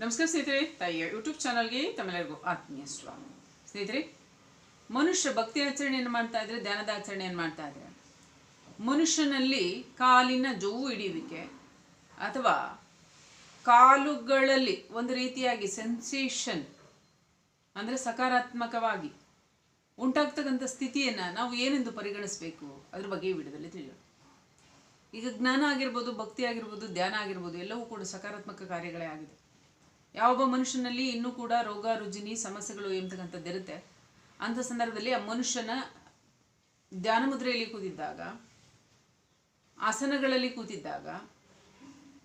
ನಮಸ್ಕಾರ ಸ್ನೇಹಿತರೆ, ತಾಯಿಯ ಯೂಟ್ಯೂಬ್ ಚಾನಲ್ಗೆ ತಮ್ಮೆಲ್ಲರಿಗೂ ಆತ್ಮೀಯ ಸ್ವಾಗತ. ಸ್ನೇಹಿತರೆ, ಮನುಷ್ಯ ಭಕ್ತಿ ಆಚರಣೆಯನ್ನು ಮಾಡ್ತಾ ಇದ್ರೆ, ಧ್ಯಾನದ ಆಚರಣೆಯನ್ನು ಮಾಡ್ತಾ ಇದ್ರೆ, ಮನುಷ್ಯನಲ್ಲಿ ಕಾಲಿನ ಜೋವು ಹಿಡಿಯುವಿಕೆ ಅಥವಾ ಕಾಲುಗಳಲ್ಲಿ ಒಂದು ರೀತಿಯಾಗಿ ಸೆನ್ಸೇಷನ್ ಅಂದರೆ ಸಕಾರಾತ್ಮಕವಾಗಿ ಉಂಟಾಗ್ತಕ್ಕಂಥ ಸ್ಥಿತಿಯನ್ನು ನಾವು ಏನೆಂದು ಪರಿಗಣಿಸಬೇಕು? ಅದ್ರ ಬಗ್ಗೆ ವಿಡಿಯೋದಲ್ಲಿ ತಿಳಿಯೋಣ. ಈಗ ಜ್ಞಾನ ಆಗಿರ್ಬೋದು, ಭಕ್ತಿ ಆಗಿರ್ಬೋದು, ಧ್ಯಾನ ಆಗಿರ್ಬೋದು, ಎಲ್ಲವೂ ಕೂಡ ಸಕಾರಾತ್ಮಕ ಕಾರ್ಯಗಳೇ ಆಗಿದೆ. ಯಾವೊಬ್ಬ ಮನುಷ್ಯನಲ್ಲಿ ಇನ್ನೂ ಕೂಡ ರೋಗ, ರುಜಿನಿ, ಸಮಸ್ಯೆಗಳು ಎಂಬತಕ್ಕಂಥದ್ದು ಇರುತ್ತೆ? ಅಂಥ ಸಂದರ್ಭದಲ್ಲಿ ಆ ಮನುಷ್ಯನ ಧ್ಯಾನ ಮುದ್ರೆಯಲ್ಲಿ ಕೂತಿದ್ದಾಗ, ಆಸನಗಳಲ್ಲಿ ಕೂತಿದ್ದಾಗ,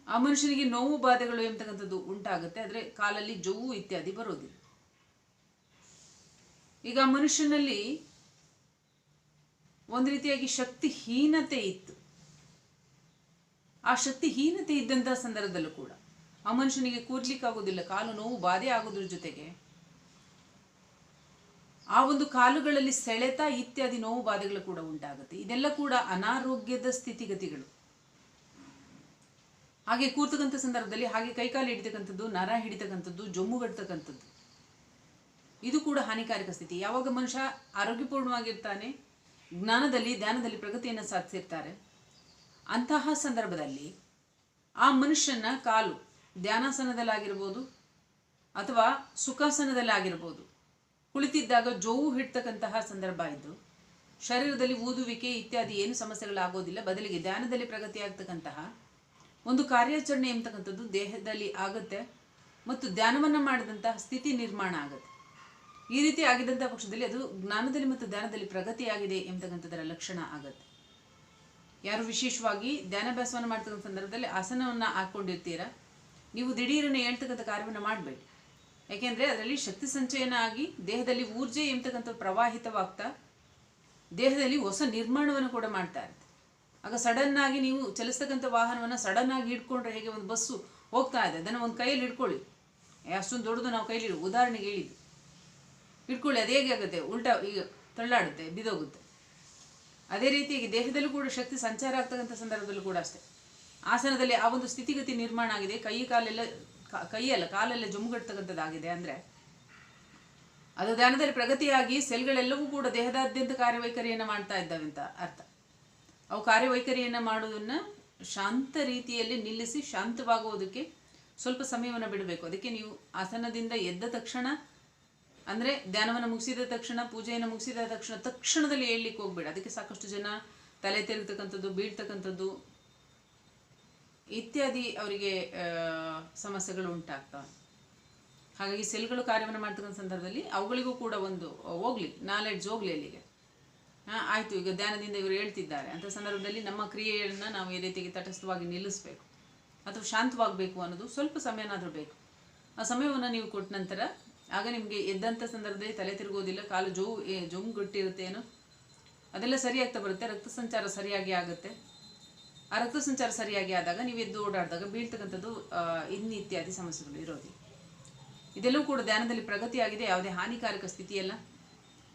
ಆ ಮನುಷ್ಯನಿಗೆ ನೋವು, ಬಾಧೆಗಳು ಎಂಬತಕ್ಕಂಥದ್ದು ಉಂಟಾಗುತ್ತೆ. ಆದರೆ ಕಾಲಲ್ಲಿ ಜೋವು ಇತ್ಯಾದಿ ಬರೋದಿಲ್ಲ. ಈಗ ಆ ಮನುಷ್ಯನಲ್ಲಿ ಒಂದು ರೀತಿಯಾಗಿ ಶಕ್ತಿಹೀನತೆ ಇತ್ತು. ಆ ಶಕ್ತಿಹೀನತೆ ಇದ್ದಂಥ ಸಂದರ್ಭದಲ್ಲೂ ಕೂಡ ಆ ಮನುಷ್ಯನಿಗೆ ಕೂರ್ಲಿಕ್ಕಾಗೋದಿಲ್ಲ ಕಾಲು ನೋವು ಬಾಧೆ ಆಗೋದ್ರ ಜೊತೆಗೆ. ಆ ಒಂದು ಕಾಲುಗಳಲ್ಲಿ ಸೆಳೆತ ಇತ್ಯಾದಿ ನೋವು ಬಾಧೆಗಳು ಕೂಡ ಉಂಟಾಗುತ್ತೆ. ಇದೆಲ್ಲ ಕೂಡ ಅನಾರೋಗ್ಯದ ಸ್ಥಿತಿಗತಿಗಳು. ಹಾಗೆ ಕೂರ್ತಕ್ಕಂಥ ಸಂದರ್ಭದಲ್ಲಿ ಹಾಗೆ ಕೈಕಾಲು ಹಿಡಿತಕ್ಕಂಥದ್ದು, ನರ ಹಿಡಿತಕ್ಕಂಥದ್ದು ಜೊಮ್ಮುಗಡ್ತಕ್ಕಂಥದ್ದು ಇದು ಕೂಡ ಹಾನಿಕಾರಕ ಸ್ಥಿತಿ. ಯಾವಾಗ ಮನುಷ್ಯ ಆರೋಗ್ಯಪೂರ್ಣವಾಗಿರ್ತಾನೆ, ಜ್ಞಾನದಲ್ಲಿ, ಧ್ಯಾನದಲ್ಲಿ ಪ್ರಗತಿಯನ್ನು ಸಾಧಿಸಿರ್ತಾರೆ, ಅಂತಹ ಸಂದರ್ಭದಲ್ಲಿ ಆ ಮನುಷ್ಯನ ಕಾಲು ಧ್ಯಾನಾಸನದಲ್ಲಾಗಿರ್ಬೋದು ಅಥವಾ ಸುಖಾಸನದಲ್ಲಾಗಿರ್ಬೋದು. ಕುಳಿತಿದ್ದಾಗ ಜೋವು ಹಿಡ್ತಕ್ಕಂತಹ ಸಂದರ್ಭ ಇದ್ದು, ಶರೀರದಲ್ಲಿ ಊದುವಿಕೆ ಇತ್ಯಾದಿ ಏನು ಸಮಸ್ಯೆಗಳಾಗೋದಿಲ್ಲ. ಬದಲಿಗೆ ಧ್ಯಾನದಲ್ಲಿ ಪ್ರಗತಿ ಆಗ್ತಕ್ಕಂತಹ ಒಂದು ಕಾರ್ಯಾಚರಣೆ ಎಂಬತಕ್ಕಂಥದ್ದು ದೇಹದಲ್ಲಿ ಆಗುತ್ತೆ ಮತ್ತು ಧ್ಯಾನವನ್ನು ಮಾಡಿದಂತಹ ಸ್ಥಿತಿ ನಿರ್ಮಾಣ ಆಗುತ್ತೆ. ಈ ರೀತಿ ಆಗಿದ್ದಂಥ ಪಕ್ಷದಲ್ಲಿ ಅದು ಜ್ಞಾನದಲ್ಲಿ ಮತ್ತು ಧ್ಯಾನದಲ್ಲಿ ಪ್ರಗತಿಯಾಗಿದೆ ಎಂಬತಕ್ಕಂಥದ್ದರ ಲಕ್ಷಣ ಆಗುತ್ತೆ. ಯಾರು ವಿಶೇಷವಾಗಿ ಧ್ಯಾನಾಭ್ಯಾಸವನ್ನು ಮಾಡ್ತಕ್ಕಂಥ ಸಂದರ್ಭದಲ್ಲಿ ಆಸನವನ್ನು ಹಾಕ್ಕೊಂಡಿರ್ತೀರಾ ನೀವು ದಿಢೀರನ್ನು ಹೇಳ್ತಕ್ಕಂಥ ಕಾರ್ಯವನ್ನು ಮಾಡಬೇಡಿ. ಯಾಕೆಂದರೆ ಅದರಲ್ಲಿ ಶಕ್ತಿ ಸಂಚಯನ ಆಗಿ ದೇಹದಲ್ಲಿ ಊರ್ಜೆ ಎಂಬತಕ್ಕಂಥ ಪ್ರವಾಹಿತವಾಗ್ತಾ ದೇಹದಲ್ಲಿ ಹೊಸ ನಿರ್ಮಾಣವನ್ನು ಕೂಡ ಮಾಡ್ತಾ ಇರುತ್ತೆ. ಆಗ ಸಡನ್ ಆಗಿ ನೀವು ಚಲಿಸ್ತಕ್ಕಂಥ ವಾಹನವನ್ನು ಸಡನ್ ಆಗಿ ಹಿಡ್ಕೊಂಡ್ರೆ ಹೇಗೆ ಒಂದು ಬಸ್ಸು ಹೋಗ್ತಾ ಇದೆ, ಅದನ್ನು ಒಂದು ಕೈಯಲ್ಲಿ ಹಿಡ್ಕೊಳ್ಳಿ. ಅಷ್ಟೊಂದು ದೊಡ್ಡದು ನಾವು ಕೈಲಿ ಉದಾಹರಣೆಗೆ ಹೇಳಿದ್ದು. ಹಿಡ್ಕೊಳ್ಳಿ, ಅದು ಹೇಗೆ ಆಗುತ್ತೆ? ಉಲ್ಟಾ ಈಗ ತಳ್ಳಾಡುತ್ತೆ, ಬಿದೋಗುತ್ತೆ. ಅದೇ ರೀತಿಯಾಗಿ ದೇಹದಲ್ಲೂ ಕೂಡ ಶಕ್ತಿ ಸಂಚಾರ ಆಗ್ತಕ್ಕಂಥ ಸಂದರ್ಭದಲ್ಲೂ ಕೂಡ ಅಷ್ಟೇ. ಆಸನದಲ್ಲಿ ಆ ಒಂದು ಸ್ಥಿತಿಗತಿ ನಿರ್ಮಾಣ ಆಗಿದೆ. ಕೈ ಕಾಲೆಲ್ಲ ಕೈಯಲ್ಲ ಕಾಲೆಲ್ಲ ಜೊಮ್ಮುಗಡ್ತಕ್ಕಂಥದ್ದಾಗಿದೆ ಅಂದರೆ ಅದು ಧ್ಯಾನದಲ್ಲಿ ಪ್ರಗತಿಯಾಗಿ ಸೆಲ್ಗಳೆಲ್ಲವೂ ಕೂಡ ದೇಹದಾದ್ಯಂತ ಕಾರ್ಯವೈಖರಿಯನ್ನು ಮಾಡ್ತಾ ಇದ್ದಾವೆ ಅಂತ ಅರ್ಥ. ಅವು ಕಾರ್ಯವೈಖರಿಯನ್ನು ಮಾಡೋದನ್ನು ಶಾಂತ ರೀತಿಯಲ್ಲಿ ನಿಲ್ಲಿಸಿ ಶಾಂತವಾಗುವುದಕ್ಕೆ ಸ್ವಲ್ಪ ಸಮಯವನ್ನು ಬಿಡಬೇಕು. ಅದಕ್ಕೆ ನೀವು ಆಸನದಿಂದ ಎದ್ದ ತಕ್ಷಣ ಅಂದರೆ ಧ್ಯಾನವನ್ನು ಮುಗಿಸಿದ ತಕ್ಷಣ, ಪೂಜೆಯನ್ನು ಮುಗಿಸಿದ ತಕ್ಷಣ, ತಕ್ಷಣದಲ್ಲಿ ಹೇಳಲಿಕ್ಕೆ ಹೋಗ್ಬೇಡ. ಅದಕ್ಕೆ ಸಾಕಷ್ಟು ಜನ ತಲೆ ತಿರುಗ್ತಕ್ಕಂಥದ್ದು ಬೀಳ್ತಕ್ಕಂಥದ್ದು ಇತ್ಯಾದಿ ಅವರಿಗೆ ಸಮಸ್ಯೆಗಳು ಉಂಟಾಗ್ತವೆ ಹಾಗಾಗಿ ಸೆಲ್ಗಳು ಕಾರ್ಯವನ್ನು ಮಾಡ್ತಕ್ಕಂಥ ಸಂದರ್ಭದಲ್ಲಿ ಅವುಗಳಿಗೂ ಕೂಡ ಒಂದು ಹೋಗ್ಲಿ ನಾಲೆಡ್ಜ್ ಹೋಗ್ಲಿ ಅಲ್ಲಿಗೆ. ಹಾಂ, ಆಯಿತು, ಈಗ ಧ್ಯಾನದಿಂದ ಇವರು ಹೇಳ್ತಿದ್ದಾರೆ. ಅಂಥ ಸಂದರ್ಭದಲ್ಲಿ ನಮ್ಮ ಕ್ರಿಯೆಯನ್ನು ನಾವು ಈ ರೀತಿಗೆ ತಟಸ್ಥವಾಗಿ ನಿಲ್ಲಿಸಬೇಕು. ಅಥವಾ ಶಾಂತವಾಗಬೇಕು ಅನ್ನೋದು ಸ್ವಲ್ಪ ಸಮಯನಾದರೂ ಬೇಕು. ಆ ಸಮಯವನ್ನು ನೀವು ಕೊಟ್ಟ ನಂತರ ಆಗ ನಿಮಗೆ ಎದ್ದಂಥ ಸಂದರ್ಭದಲ್ಲಿ ತಲೆ ತಿರುಗೋದಿಲ್ಲ, ಕಾಲು ಜೋ ಜೊಂಗುಟ್ಟಿರುತ್ತೆ ಏನೋ. ಅದೆಲ್ಲ ಸರಿಯಾಗ್ತಾ ಬರುತ್ತೆ, ರಕ್ತ ಸಂಚಾರ ಸರಿಯಾಗಿ ಆಗುತ್ತೆ. ಆ ರಕ್ತ ಸಂಚಾರ ಸರಿಯಾಗಿ ಆದಾಗ ನೀವು ಎದ್ದು ಓಡಾಡಿದಾಗ ಬೀಳ್ತಕ್ಕಂಥದ್ದು ಆ, ಇನ್ನು ಇತ್ಯಾದಿ ಸಮಸ್ಯೆಗಳು ಇರೋದು. ಇದೆಲ್ಲವೂ ಕೂಡ ಧ್ಯಾನದಲ್ಲಿ ಪ್ರಗತಿಯಾಗಿದೆ. ಯಾವುದೇ ಹಾನಿಕಾರಕ ಸ್ಥಿತಿಯಲ್ಲ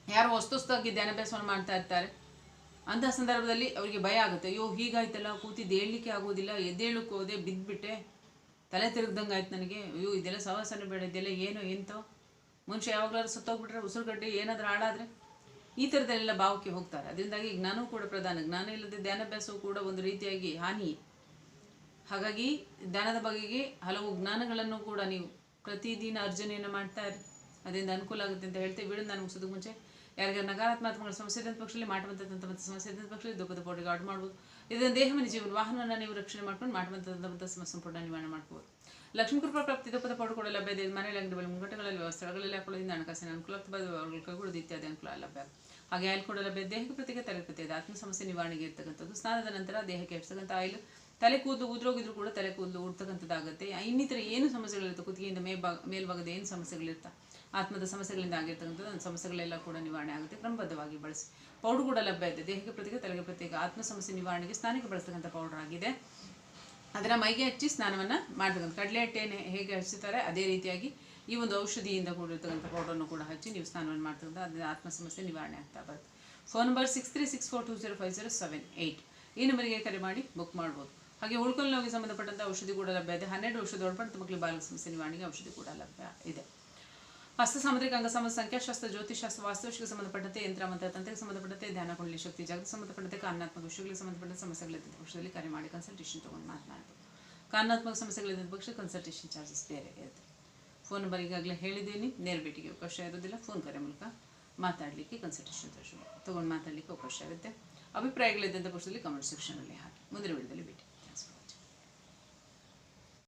ಯಾರು ಹೊಸ್ತೊಸ್ತಾಗಿ ಧ್ಯಾನಾಭ್ಯಾಸವನ್ನು ಮಾಡ್ತಾ ಇರ್ತಾರೆ. ಅಂತಹ ಸಂದರ್ಭದಲ್ಲಿ ಅವರಿಗೆ ಭಯ ಆಗುತ್ತೆ. ಅಯ್ಯೋ ಹೀಗಾಯ್ತಲ್ಲ ಕೂತಿದ್ದು ಹೇಳಲಿಕ್ಕೆ ಆಗೋದಿಲ್ಲ ಎದ್ದೇಳಕ್ಕೆ ಹೋದೆ ಬಿದ್ದುಬಿಟ್ಟೆ ತಲೆ ತಿರುಗ್ದಂಗೆ ಆಯ್ತು ನನಗೆ. ಅಯ್ಯೋ ಇದೆಲ್ಲ ಸವಾಸನೆ ಬೇಡ ಇದೆಲ್ಲ ಏನೋ ಎಂತೋ. ಮನುಷ್ಯ ಯಾವಾಗಲಾದ್ರೂ ಸತ್ತೋಗ್ಬಿಟ್ರೆ ಉಸಿರುಗಡ್ಡೆ ಏನಾದರೂ ಹಾಳಾದರೆ ಈ ಥರದಲ್ಲೆಲ್ಲ ಭಾವಕ್ಕೆ ಹೋಗ್ತಾರೆ. ಅದರಿಂದಾಗಿ ಜ್ಞಾನವೂ ಕೂಡ ಪ್ರಧಾನ, ಜ್ಞಾನ ಇಲ್ಲದೆ ಧ್ಯಾನಾಭ್ಯಾಸವೂ ಕೂಡ ಒಂದು ರೀತಿಯಾಗಿ ಹಾನಿ. ಹಾಗಾಗಿ ಧ್ಯಾನದ ಬಗೆಗೆ ಹಲವು ಜ್ಞಾನಗಳನ್ನು ಕೂಡ ನೀವು ಪ್ರತಿದಿನ ಅರ್ಜನೆಯನ್ನು ಮಾಡ್ತಾ ಇರಿ. ಅದರಿಂದ ಅನುಕೂಲ ಆಗುತ್ತೆ ಅಂತ ಹೇಳ್ತೇವೆ ಬಿಡು ನಾನು ಮುಗಿಸೋದಕ್ಕೆ ಮುಂಚೆ ಯಾರಿಗಾರ ನಕಾರಾತ್ಮಕ ಸಮಸ್ಯೆ ಇದ್ದಂಥ ಪಕ್ಷದಲ್ಲಿ ಮತ್ತು ಸಮಸ್ಯೆ ಇದ್ದಂಥ ಪಕ್ಷದಲ್ಲಿ ದುಃಖದ ಪೌಡಿಗೆ ಆಡ್ ಮಾಡ್ಬೋದು. ಇದನ್ನು ದೇಹವನ್ನು ಜೀವನ, ವಾಹನವನ್ನು ನೀವು ರಕ್ಷಣೆ ಮಾಡ್ಕೊಂಡು ಮತ್ತು ಸಮಸ್ಯೆ ಸಂಪೂರ್ಣ ನಿವಾರಣೆ ಮಾಡ್ಬೋದು. ಲಕ್ಷ್ಮೀ ಕೃಪಾ ಪ್ರಾಪ್ತಿ ತಪ್ಪದ ಕೂಡ ಲಭ್ಯ ಇದೆ ಮನೆಯಲ್ಲಿ ಅಂಗಡಿಗಳಲ್ಲಿ ಮುಂಗಟ್ಟಗಳಲ್ಲಿ ಸ್ಥಳಗಳಲ್ಲಿ ಹಾಕೊಳ್ಳೋದ್ರಿಂದ ಹಣಕಾಸಿನ ಅನುಕೂಲ ಕೈಗೊಳ್ಳೋದು ಇತ್ಯಾದಿ ಅನುಕೂಲ ಲಭ್ಯ. ಹಾಗೆ ಆಯಿಲ್ ಕೂಡ ಲಭ್ಯ ದೇಹಕ್ಕೆ ಪ್ರತಿಗೆ ತಲೆ ಪ್ರತಿಯದೆ ಆತ್ಮ ಸಮಸ್ಯೆ ನಿವಾರಣೆಗೆ ಇರ್ತಕ್ಕಂಥದ್ದು. ಸ್ನಾನದ ನಂತರ ದೇಹಕ್ಕೆ ಹೆಚ್ಚತಕ್ಕಂಥ ಆಯಿಲ್, ತಲೆ ಕೂದಲು ಉದ್ರೋಗಿದ್ರು ಕೂಡ ತಲೆ ಕೂದಲು ಉಡ್ತಕ್ಕಂಥದ್ದಾಗುತ್ತೆ. ಇನ್ನಿತರ ಏನು ಸಮಸ್ಯೆಗಳಿರುತ್ತೆ ಕುತ್ತಿಗೆಯಿಂದ ಮೇಲ್ಭಾಗ ಮೇಲ್ಭಾಗದ ಏನು ಸಮಸ್ಯೆಗಳಿರ್ತಾ, ಆತ್ಮದ ಸಮಸ್ಯೆಗಳಿಂದ ಆಗಿರ್ತಕ್ಕಂಥದ್ದು ಸಮಸ್ಯೆಗಳೆಲ್ಲ ಕೂಡ ನಿವಾರಣೆ ಆಗುತ್ತೆ. ಕ್ರಮಬದ್ಧವಾಗಿ ಬಳಸಿ. ಪೌಡರ್ ಕೂಡ ಲಭ್ಯ ಇದೆ ದೇಹಕ್ಕೆ ಪ್ರತ್ಯೇಕ, ತಲೆಗೆ ಪ್ರತ್ಯೇಕ ಆತ್ಮ ಸಮಸ್ಯೆ ನಿವಾರಣೆಗೆ ಸ್ಥಾನಕ್ಕೆ ಬಳಸ್ತಕ್ಕಂಥ ಪೌಡರ್ ಆಗಿದೆ ಅದನ್ನು ಮೈಗೆ ಹಚ್ಚಿ ಸ್ನಾನವನ್ನು ಮಾಡ್ತಕ್ಕಂಥ ಕಡಲೆ ಹಿಟ್ಟೇನೆ ಹೇಗೆ ಹಚ್ಚುತ್ತಾರೆ ಅದೇ ರೀತಿಯಾಗಿ ಈ ಒಂದು ಔಷಧಿಯಿಂದ ಕೂಡಿರ್ತಕ್ಕಂಥ ಪೌಡರ್ನು ಕೂಡ ಹಚ್ಚಿ ನೀವು ಸ್ನಾನವನ್ನು ಮಾಡ್ತಕ್ಕಂಥ ಅದರಿಂದ ಆತ್ಮ ಸಮಸ್ಯೆ ನಿವಾರಣೆ ಆಗ್ತಾ ಬರುತ್ತೆ. Phone number six three six four two zero five zero seven eight ಈ ನಂಬರಿಗೆ ಕರೆ ಮಾಡಿ ಬುಕ್ ಮಾಡ್ಬೋದು. ಹಾಗೆ ಉಳ್ಕೊಲ್ ನೋವಿಗೆ ಸಂಬಂಧಪಟ್ಟಂಥ ಔಷಧಿ ಕೂಡ ಲಭ್ಯ ಇದೆ. ಹನ್ನೆರಡು ಔಷಧಿ ಒಳಪಟ್ಟು ಮಕ್ಕಳಿಗೆ ಬಾಲ ಸಮಸ್ಯೆ ನಿವಾರಣೆಗೆ ಔಷಧಿ ಕೂಡ ಲಭ್ಯ ಇದೆ. ಹಸ್ತ ಸಾಮುದ್ರಿಕ ಅಂಗ ಸಂಬಂಧ ಸಂಖ್ಯಾಶಾಸ್ತ್ರ ಜ್ಯೋತಿಷಾಸ್ತ್ರ ವಾಸ್ತುಶಿಗೆ ಸಂಬಂಧಪಟ್ಟಂತೆ ಯಂತ್ರ ಮತ್ತು ತಂತ್ರಕ್ಕೆ ಸಂಬಂಧಪಟ್ಟಂತೆ ಧ್ಯಾನ, ಕುಂಡಲಿ, ಶಕ್ತಿ ಜಾಗಕ್ಕೆ ಸಂಬಂಧಪಟ್ಟಂತೆ ಕಾರಣಾತ್ಮಕ ವಿಷಯಗಳಿಗೆ ಸಂಬಂಧಪಟ್ಟ ಸಮಸ್ಯೆಗಳಿದ್ದ ಪಕ್ಷದಲ್ಲಿ ಕರೆ ಮಾಡಿ ಕನ್ಸಲ್ಟೇಷನ್ ತೊಗೊಂಡು ಮಾತನಾಡೋದು ಕಾರಣಾತ್ಮಕ ಸಮಸ್ಯೆಗಳಿದ್ದ ಪಕ್ಷ ಕನ್ಸಲ್ಟೇಷನ್ ಚಾರ್ಜಸ್ ಬೇರೆ ಇರುತ್ತೆ. ಫೋನ್ ನಂಬರ್ ಈಗಾಗಲೇ ಹೇಳಿದ್ದೀನಿ. ನೇರ ಭೇಟಿಗೆ ಅವಕಾಶ ಇರೋದಿಲ್ಲ ಫೋನ್ ಕರೆ ಮೂಲಕ ಮಾತಾಡಲಿಕ್ಕೆ ಕನ್ಸಲ್ಟೇಷನ್ ತೊಗೊಂಡು ಮಾತಾಡಲಿಕ್ಕೆ ಅವಕಾಶ ಇರುತ್ತೆ. ಅಭಿಪ್ರಾಯಗಳಿದ್ದಂಥ ಪಕ್ಷದಲ್ಲಿ ಕಮೆಂಟ್ ಸೆಕ್ಷನಲ್ಲಿ ಹಾಕಿ. ಮುಂದಿನ ವಿಡಿಯೋದಲ್ಲಿ ಭೇಟಿ.